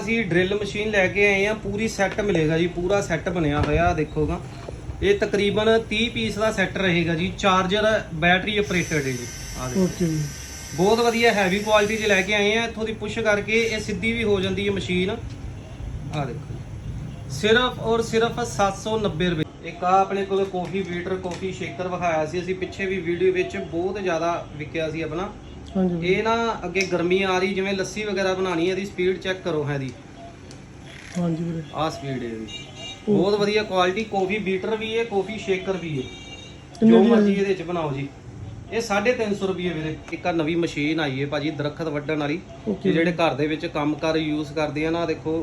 ਅਸੀਂ drill machine ਲੈ ਕੇ ਆਏ ਆ ਪੂਰੀ ਸੈੱਟ ਮਿਲੇਗਾ ਜੀ ਪੂਰਾ ਸੈੱਟ ਬਣਿਆ ਹੋਇਆ ਦੇਖੋਗਾ ਇਹ ਤਕਰੀਬਨ 30 ਪੀਸ ਦਾ ਸੈੱਟ ਰਹੇਗਾ ਜੀ ਚਾਰਜਰ ਬੈਟਰੀ ਆਪਰੇਟਡ ਹੈ ਜੀ ਆ ਦੇਖੋ। ਓਕੇ ਜੀ। ਬਹੁਤ ਵਧੀਆ ਹੈਵੀ ਕੁਆਲਿਟੀ 'ਚ ਲੈ ਕੇ ਆਏ ਆ ਇੱਥੋਂ ਦੀ ਪੁਸ਼ ਕਰਕੇ ਇਹ ਸਿੱਧੀ ਵੀ ਹੋ ਜਾਂਦੀ ਹੈ ਮਸ਼ੀਨ। ਆ ਦੇਖੋ ਸਿਰਫ ਔਰ ਸਿਰਫ 790 ਰੁਪਏ। ਇੱਕ ਆ ਆਪਣੇ ਕੋਲ ਕਾਫੀ ਬੀਟਰ ਕਾਫੀ ਸ਼ੇਕਰ ਵਿਖਾਇਆ ਸੀ ਅਸੀਂ ਪਿੱਛੇ ਵੀ ਵੀਡੀਓ ਵਿੱਚ ਬਹੁਤ ਜ਼ਿਆਦਾ ਵਿਕਿਆ ਸੀ ਆਪਣਾ। ਹਾਂਜੀ। ਇਹ ਨਾ ਅੱਗੇ ਗਰਮੀ ਆ ਰਹੀ ਜਿਵੇਂ ਲੱਸੀ ਵਗੈਰਾ ਬਣਾਣੀ ਹੈ ਇਹਦੀ ਸਪੀਡ ਚੈੱਕ ਕਰੋ ਹੈ ਦੀ ਹਾਂਜੀ ਵੀਰੇ। ਆਹ ਸਪੀਡ ਹੈ ਇਹਦੀ। ਬਹੁਤ ਵਧੀਆ ਕੁਆਲਿਟੀ ਕਾਫੀ ਬੀਟਰ ਵੀ ਹੈ ਕਾਫੀ ਸ਼ੇਕਰ ਵੀ ਹੈ। ਜੋ? ਮਰਜ਼ੀ ਇਹਦੇ ਵਿੱਚ ਬਣਾਓ ਜੀ। ਇਹ 350 ਰੁਪਏ ਵੀਰੇ। ਇੱਕ ਆ ਨਵੀਂ ਮਸ਼ੀਨ ਆਈ ਹੈ ਭਾਜੀ ਦਰਖਤ ਵੱਢਣ ਵਾਲੀ। ਜਿਹੜੇ ਘਰ ਦੇ ਵਿੱਚ ਕੰਮਕਾਰ ਯੂਜ਼ ਕਰਦੇ ਆ ਨਾ ਦੇਖੋ।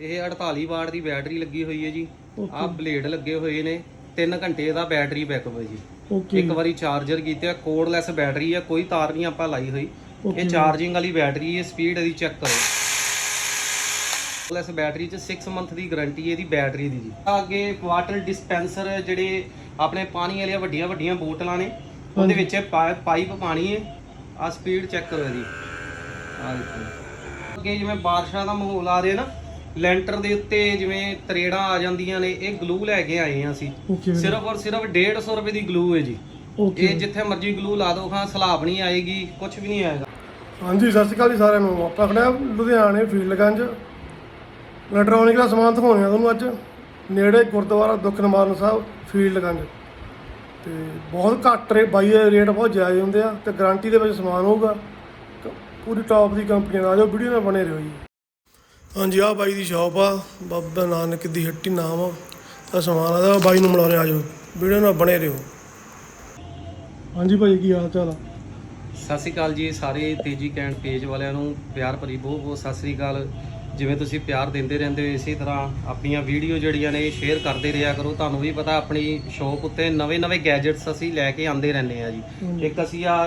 ਇਹ 48 ਵਾਟ ਦੀ ਬੈਟਰੀ ਲੱਗੀ ਹੋਈ ਹੈ ਜੀ। ਆਹ ਬਲੇਡ ਲੱਗੇ ਹੋਏ ਨੇ। 3 ਘੰਟੇ ਦਾ ਬੈਟਰੀ ਬੈਕਅਪ ਹੈ ਜੀ। ਓਕੇ ਇੱਕ ਵਾਰੀ ਚਾਰਜਰ ਕੀਤੇ ਆ ਕੋਡਲੈਸ ਬੈਟਰੀ ਆ ਕੋਈ ਤਾਰ ਨਹੀਂ ਆਪਾਂ ਲਾਈ ਹੋਈ। ਇਹ ਚਾਰਜਿੰਗ ਵਾਲੀ ਬੈਟਰੀ ਹੈ ਸਪੀਡ ਇਹਦੀ ਚੈੱਕ ਕਰੋ। ਕੋਡਲੈਸ ਬੈਟਰੀ ਚ 6 ਮੰਥ ਦੀ ਗਾਰੰਟੀ ਹੈ ਇਹਦੀ ਬੈਟਰੀ ਦੀ ਜੀ। ਅੱਗੇ ਵਾਟਰ ਡਿਸਪੈਂਸਰ ਜਿਹੜੇ ਆਪਣੇ ਪਾਣੀ ਵਾਲੀਆਂ ਵੱਡੀਆਂ ਵੱਡੀਆਂ ਬੋਤਲਾਂ ਨੇ ਉਹਦੇ ਵਿੱਚ ਪਾਈਪ ਪਾਣੀ ਹੈ ਆ ਸਪੀਡ ਚੈੱਕ ਕਰੋ ਇਹਦੀ। ਆ ਦੇਖੋ। ਅੱਗੇ ਜਿਵੇਂ ਬਾਰਿਸ਼ਾਂ ਦਾ ਮਾਹੌਲ ਆ ਰਿਹਾ ਨਾ ਲੈਂਟਰ ਦੇ ਉੱਤੇ ਜਿਵੇਂ ਤਰੇੜਾਂ ਆ ਜਾਂਦੀਆਂ ਨੇ ਇਹ ਗਲੂ ਲੈ ਕੇ ਆਏ ਆ ਅਸੀਂ। ਓਕੇ ਵੀਰੇ। ਸਿਰਫ ਔਰ ਸਿਰਫ 150 ਰੁਪਏ ਦੀ ਗਲੂ ਹੈ ਜੀ। ਓਕੇ ਇਹ ਜਿੱਥੇ ਮਰਜ਼ੀ ਗਲੂ ਲਾ ਦੋ ਖਾਂ ਸਲਾਬ ਨਹੀਂ ਆਏਗੀ ਕੁਝ ਵੀ ਨਹੀਂ ਆਏਗਾ। ਹਾਂਜੀ ਸਤਿ ਸ਼੍ਰੀ ਅਕਾਲ ਜੀ ਸਾਰਿਆਂ ਨੂੰ। ਆਪਾਂ ਖੜੇ ਆ ਲੁਧਿਆਣੇ ਫੀਲਡਗੰਜ। ਇਲੈਕਟ੍ਰੋਨਿਕ ਦਾ ਸਮਾਨ ਦਿਖਾਉਣੇ ਆ ਤੁਹਾਨੂੰ ਅੱਜ। ਨੇੜੇ ਗੁਰਦੁਆਰਾ ਦੁਖਨਿਵਾਰਨ ਸਾਹਿਬ ਫੀਲਡਗੰਜ। ਤੇ ਬਹੁਤ ਘੱਟ ਰੇ ਬਾਈ ਦੇ ਰੇਟ ਬਹੁਤ ਜਾਇਜ਼ ਹੁੰਦੇ ਆ ਤੇ ਗਾਰੰਟੀ ਦੇ ਵਿੱਚ ਸਮਾਨ ਹੋਊਗਾ। ਪੂਰੀ ਟੌਪ ਦੀ ਕੰਪਨੀ ਦਾ ਆ ਜਾਓ ਵੀਡੀਓ ਨਾਲ ਬਣੇ ਰਹੋ ਜੀ। ਹਾਂਜੀ ਆ ਬਾਈ ਦੀ ਸ਼ਾਪ ਆ। ਬਾਬਾ ਨਾਨਕ ਦੀ ਹੱਟੀ ਨਾਮ ਆ। ਤਾਂ ਸਮਾਨ ਆਦਾ ਬਾਈ ਨੂੰ ਮਿਲਾਉਣੇ ਆ ਜਾਓ। ਵੀਡੀਓ ਨਾਲ ਬਣੇ ਰਹੋ। ਹਾਂਜੀ ਭਾਈ ਕੀ ਹਾਲ ਚਾਲ ਆ? ਸਤਿ ਸ੍ਰੀ ਅਕਾਲ ਜੀ ਸਾਰੇ ਤੇਜੀ ਕੈਂਡ ਪੇਜ ਵਾਲਿਆਂ ਨੂੰ ਪਿਆਰ ਭਰੀ ਬਹੁਤ ਬਹੁਤ ਸਤਿ ਸ੍ਰੀ ਅਕਾਲ। ਜਿਵੇਂ ਤੁਸੀਂ ਪਿਆਰ ਦਿੰਦੇ ਰਹਿੰਦੇ ਹੋ ਇਸੇ ਤਰ੍ਹਾਂ ਆਪਣੀਆਂ ਵੀਡੀਓ ਜਿਹੜੀਆਂ ਨੇ ਸ਼ੇਅਰ ਕਰਦੇ ਰਿਹਾ ਕਰੋ। ਤੁਹਾਨੂੰ ਵੀ ਪਤਾ ਆਪਣੀ ਸ਼ੌਪ ਉੱਤੇ ਨਵੇਂ-ਨਵੇਂ ਗੈਜਟਸ ਅਸੀਂ ਲੈ ਕੇ ਆਂਦੇ ਰਹਿੰਦੇ ਆ ਜੀ। ਇੱਕ ਅਸੀਂ ਆ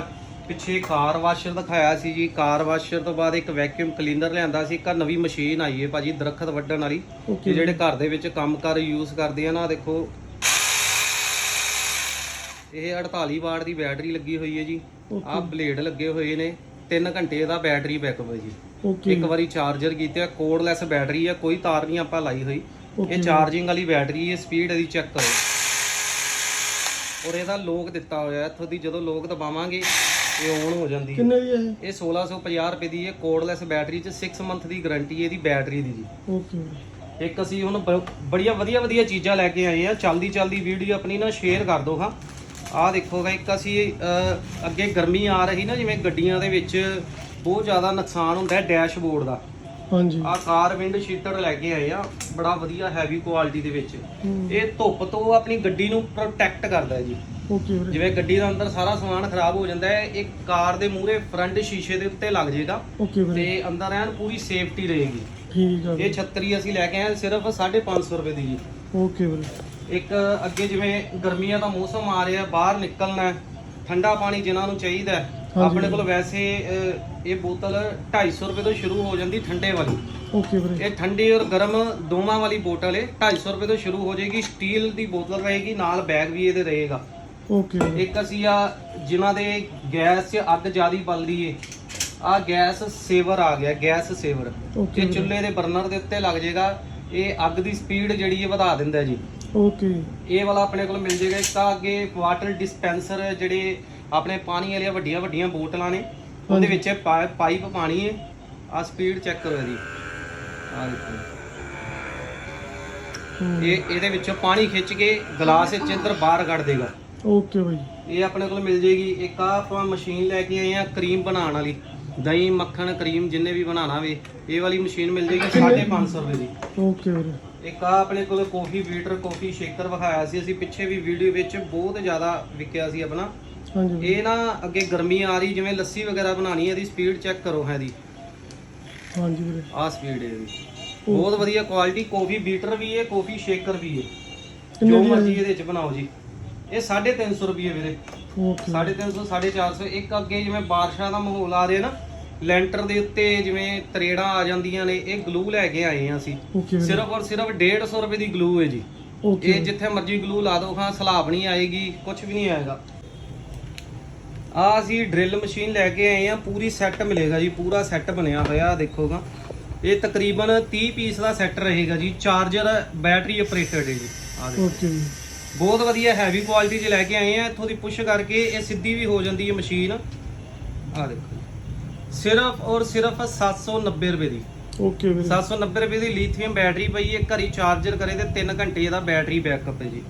ਪਿੱਛੇ ਕਾਰ ਵਾਸ਼ਰ ਦਿਖਾਇਆ ਸੀ ਜੀ। ਕਾਰ ਵਾਸ਼ਰ ਤੋਂ ਬਾਅਦ ਇੱਕ ਵੈਕਿਊਮ ਕਲੀਨਰ ਲਿਆਂਦਾ ਸੀ। ਇੱਕ ਆਹ ਨਵੀਂ ਮਸ਼ੀਨ ਆਈ ਹੈ ਭਾਜੀ ਦਰਖਤ ਵੱਢਣ ਵਾਲੀ ਕਿ ਜਿਹੜੇ ਘਰ ਦੇ ਵਿੱਚ ਕੰਮਕਾਰ ਯੂਜ਼ ਕਰਦੇ ਆ ਨਾ ਦੇਖੋ। ਇਹ 48 ਵਾਟ ਦੀ ਬੈਟਰੀ ਲੱਗੀ ਹੋਈ ਹੈ ਜੀ। ਆਹ ਬਲੇਡ ਲੱਗੇ ਹੋਏ ਨੇ। 3 ਘੰਟੇ ਦਾ ਬੈਟਰੀ ਬੈਕਅਪ ਹੈ ਜੀ। ਓਕੇ ਇੱਕ ਵਾਰੀ ਚਾਰਜਰ ਕੀਤੇ ਕੋਡਲੈਸ ਬੈਟਰੀ ਆ ਕੋਈ ਤਾਰ ਨਹੀਂ ਆਪਾਂ ਲਾਈ ਹੋਈ। ਇਹ ਚਾਰਜਿੰਗ ਵਾਲੀ ਬੈਟਰੀ ਹੈ ਸਪੀਡ ਇਹਦੀ ਚੈੱਕ ਕਰੋ। ਔਰ ਇਹਦਾ ਲੋਕ ਦਿੱਤਾ ਹੋਇਆ ਇੱਥੋਂ ਦੀ ਜਦੋਂ ਲੋਕ ਦਬਾਵਾਂਗੇ ਇਹ ਔਨ ਹੋ ਜਾਂਦੀ ਹੈ। ਕਿੰਨੇ ਦੀ ਹੈ ਇਹ? ਇਹ 1650 ਰੁਪਏ ਦੀ ਹੈ ਕੋਡਲੈਸ ਬੈਟਰੀ ਚ 6 ਮੰਥ ਦੀ ਗਾਰੰਟੀ ਹੈ ਇਹਦੀ ਬੈਟਰੀ ਦੀ ਜੀ। ਓਕੇ। ਇੱਕ ਅਸੀਂ ਹੁਣ ਬ- ਬੜੀਆਂ ਵਧੀਆ ਵਧੀਆ ਚੀਜ਼ਾਂ ਲੈ ਕੇ ਆਏ ਆ ਚਲਦੀ ਚਲਦੀ ਵੀਡੀਓ ਆਪਣੀ ਨਾ ਸ਼ੇਅਰ ਕਰ ਦੋ ਹਾਂ। ਆਹ ਦੇਖੋਗਾ ਇੱਕ ਅਸੀਂ ਅਹ, ਅੱਗੇ ਗਰਮੀ ਆ ਰਹੀ ਨਾ ਜਿਵੇਂ ਗੱਡੀਆਂ ਦੇ ਵਿੱਚ ਬਹੁਤ ਜ਼ਿਆਦਾ ਨੁਕਸਾਨ ਹੁੰਦਾ ਹੈ ਡੈਸ਼ਬੋਰਡ ਦਾ। ਹਾਂਜੀ। ਆਹ ਕਾਰ ਵਿੰਡ ਸ਼ੀਟਰ ਲੈ ਕੇ ਆਏ ਆ ਬੜਾ ਵਧੀਆ ਹੈਵੀ ਕੁਆਲਿਟੀ ਦੇ ਵਿੱਚ। ਹੂੰ। ਇਹ ਧੁੱਪ ਤੋਂ ਆਪਣੀ ਗੱਡੀ ਨੂੰ ਪ੍ਰੋਟੈਕਟ ਕਰਦਾ ਹੈ ਜੀ। ਓਕੇ ਵੀਰੇ ਜਿਵੇਂ ਗੱਡੀ ਦਾ ਅੰਦਰ ਸਾਰਾ ਸਮਾਨ ਖਰਾਬ ਹੋ ਜਾਂਦਾ ਹੈ ਇਹ ਕਾਰ ਦੇ ਮੂਹਰੇ ਫਰੰਟ ਸ਼ੀਸ਼ੇ ਦੇ ਉੱਤੇ ਲੱਗ ਜਾਏਗਾ ਓਕੇ ਵੀਰੇ। ਤੇ ਅੰਦਰ ਐਨ ਪੂਰੀ ਸੇਫਟੀ ਰਹੇਗੀ। ਠੀਕ ਆ ਇਹ ਛਤਰੀ ਅਸੀਂ ਲੈ ਕੇ ਆਏ ਸਿਰਫ 550 ਰੁਪਏ ਦੀ ਜੀ। ਓਕੇ ਵੀਰੇ। ਇੱਕ ਅੱਗੇ ਜਿਵੇਂ ਗਰਮੀਆਂ ਦਾ ਮੌਸਮ ਆ ਰਿਹਾ ਬਾਹਰ ਨਿਕਲਣਾ ਹੈ, ਠੰਡਾ ਪਾਣੀ ਜਿਨ੍ਹਾਂ ਨੂੰ ਚਾਹੀਦਾ ਹੈ, ਹਾਂਜੀ। ਆਪਣੇ ਕੋਲ ਵੈਸੇ ਅਹ, ਇਹ ਬੋਤਲ 250 ਰੁਪਏ ਤੋਂ ਸ਼ੁਰੂ ਹੋ ਜਾਂਦੀ ਠੰਡੇ ਵਾਲੀ। ਓਕੇ ਵੀਰੇ। ਇਹ ਠੰਡੀ ਔਰ ਗਰਮ ਦੋਵਾਂ ਵਾਲੀ ਬੋਤਲ ਹੈ 250 ਰੁਪਏ ਤੋਂ ਸ਼ੁਰੂ ਹੋ ਜਾਏਗੀ ਸਟੀਲ ਦੀ ਬੋਤਲ ਰਹੇਗੀ ਨਾਲ ਬੈਗ ਵੀ ਇਹਦੇ ਰਹੇਗਾ। ਓਕੇ ਇੱਕ ਅਸੀਂ ਆ ਜਿਨ੍ਹਾਂ ਦੇ ਗੈਸ 'ਚ ਅੱਗ ਜ਼ਿਆਦੀ ਬਲਦੀ ਏ ਆ ਗੈਸ ਸੇਵਰ ਆ ਗਿਆ ਗੈਸ ਸੇਵਰ। ਇਹ ਚੁੱਲ੍ਹੇ ਦੇ ਬਰਨਰ ਦੇ ਉੱਤੇ ਲੱਗ ਜਾਏਗਾ ਇਹ ਅੱਗ ਦੀ ਸਪੀਡ ਜਿਹੜੀ ਹੈ ਵਧਾ ਦਿੰਦਾ ਜੀ। ਓਕੇ ਇਹ ਵਾਲਾ ਆਪਣੇ ਕੋਲ ਮਿਲ ਜਾਏਗਾ ਇੱਕ ਤਾਂ ਅੱਗੇ ਵਾਟਰ ਡਿਸਪੈਂਸਰ ਜਿਹੜੇ ਆਪਣੇ ਪਾਣੀ ਵਾਲੀਆਂ ਵੱਡੀਆਂ ਵੱਡੀਆਂ ਬੋਤਲਾਂ ਨੇ ਉਹਦੇ ਵਿੱਚ ਪਾ- ਪਾਈਪ ਪਾਣੀ ਹੈ ਆ ਸਪੀਡ ਚੈੱਕ ਕਰੋ ਇਹਦੀ। ਆ ਦੇਖੋ। ਇਹ ਇਹਦੇ ਵਿੱਚੋਂ ਪਾਣੀ ਖਿੱਚ ਕੇ ਗਲਾਸ ਵਿੱਚ ਅੰਦਰ ਬਾਹਰ ਕੱਢ ਦੇਗਾ। Okay bye. ਇਹ ਆਪਣੇ ਕੋਲ ਮਿਲ ਜੇਗੀ। ਇੱਕ ਆ ਆਪਾਂ ਮਸ਼ੀਨ ਲੈ ਕੇ ਆਏ ਆ ਕਰੀਮ ਬਣਾਉਣ ਵਾਲੀ। ਦਹੀਂ ਮੱਖਣ ਕਰੀਮ ਜਿੰਨੇ ਵੀ ਬਣਾਉਣਾ ਵੇ ਇਹ ਵਾਲੀ ਮਸ਼ੀਨ ਮਿਲ ਜੇਗੀ 550 ਰੁਪਏ ਦੀ। ਓਕੇ ਵੀਰੇ। ਇੱਕ ਆ ਆਪਣੇ ਕੋਲ ਕਾਫੀ ਬੀਟਰ ਕਾਫੀ ਸ਼ੇਕਰ ਵਿਖਾਇਆ ਸੀ। ਅਸੀਂ ਪਿੱਛੇ ਵੀ ਵੀਡੀਓ ਵਿੱਚ ਬਹੁਤ ਜ਼ਿਆਦਾ ਵਿਕਿਆ ਸੀ ਆਪਣਾ। ਹਾਂਜੀ। ਇਹ ਨਾ ਅੱਗੇ ਗਰਮੀ ਆ ਰਹੀ ਜਿਵੇਂ ਲੱਸੀ ਵਗੈਰਾ ਬਣਾਣੀ ਹੈ ਇਹਦੀ ਸਪੀਡ ਚੈੱਕ ਕਰੋ ਹੈ ਦੀ ਹਾਂਜੀ ਵੀਰੇ। ਆਹ ਸਪੀਡ ਹੈ ਇਹਦੀ। ਬਹੁਤ ਵਧੀਆ ਕੁਆਲਿਟੀ ਕਾਫੀ ਬੀਟਰ ਵੀ ਹੈ ਕਾਫੀ ਸ਼ੇਕਰ ਵੀ ਹੈ। ਜੋ? ਮਰਜ਼ੀ ਇਹਦੇ ਵਿੱਚ ਬਣਾਓ ਜੀ। ਇਹ 350 ਰੁਪਏ ਵੀਰੇ। ਓਕੇ। 350 450 ਇੱਕ ਅੱਗੇ ਜਿਵੇਂ ਬਾਰਿਸ਼ਾਂ ਦਾ ਮਾਹੌਲ ਆ ਰਿਹਾ ਨਾ ਲੈਂਟਰ ਦੇ ਉੱਤੇ ਜਿਵੇਂ ਤਰੇੜਾਂ ਆ ਜਾਂਦੀਆਂ ਨੇ ਇਹ ਗਲੂ ਲੈ ਕੇ ਆਏ ਆ ਅਸੀਂ। ਓਕੇ ਵੀਰੇ। ਸਿਰਫ ਔਰ ਸਿਰਫ 150 ਰੁਪਏ ਦੀ ਗਲੂ ਹੈ ਜੀ। ਓਕੇ ਇਹ ਜਿੱਥੇ ਮਰਜ਼ੀ ਗਲੂ ਲਾ ਦੋ ਖਾਂ ਸਲਾਬ ਨਹੀਂ ਆਏਗੀ ਕੁਝ ਵੀ ਨਹੀਂ ਆਏਗਾ। ਆ ਅਸੀਂ ਡਰਿਲ ਮਸ਼ੀਨ ਲੈ ਕੇ ਆਏ ਆ ਪੂਰੀ ਸੈੱਟ ਮਿਲੇਗਾ ਜੀ ਪੂਰਾ ਸੈੱਟ ਬਣਿਆ ਹੋਇਆ ਦੇਖੋਗਾ ਇਹ ਤਕਰੀਬਨ 30 ਪੀਸ ਦਾ ਸੈੱਟ ਰਹੇਗਾ ਜੀ ਚਾਰਜਰ ਬੈਟਰੀ ਆਪਰੇਟਡ ਹੈ ਜੀ ਆ ਦੇਖੋ। ਓਕੇ ਜੀ ਬਹੁਤ ਵਧੀਆ ਹੈਵੀ ਕੁਆਲਿਟੀ 'ਚ ਲੈ ਕੇ ਆਏ ਆ। ਇੱਥੋਂ ਦੀ ਪੁਸ਼ ਕਰਕੇ ਇਹ ਸਿੱਧੀ ਵੀ ਹੋ ਜਾਂਦੀ ਹੈ ਮਸ਼ੀਨ ਆ ਦੇਖੋ ਸਿਰਫ ਔਰ ਸਿਰਫ 790 ਰੁਪਏ ਦੀ। ਓਕੇ ਵੀਰੇ। 790 ਰੁਪਏ ਦੀ ਲੀਥੀਅਮ ਬੈਟਰੀ ਪਈ ਹੈ। ਘਰੀ ਚਾਰਜਰ ਕਰੇ ਤੇ 3 ਘੰਟੇ ਇਹਦਾ ਬੈਟਰੀ ਬੈਕਅਪ ਹੈ ਜੀ।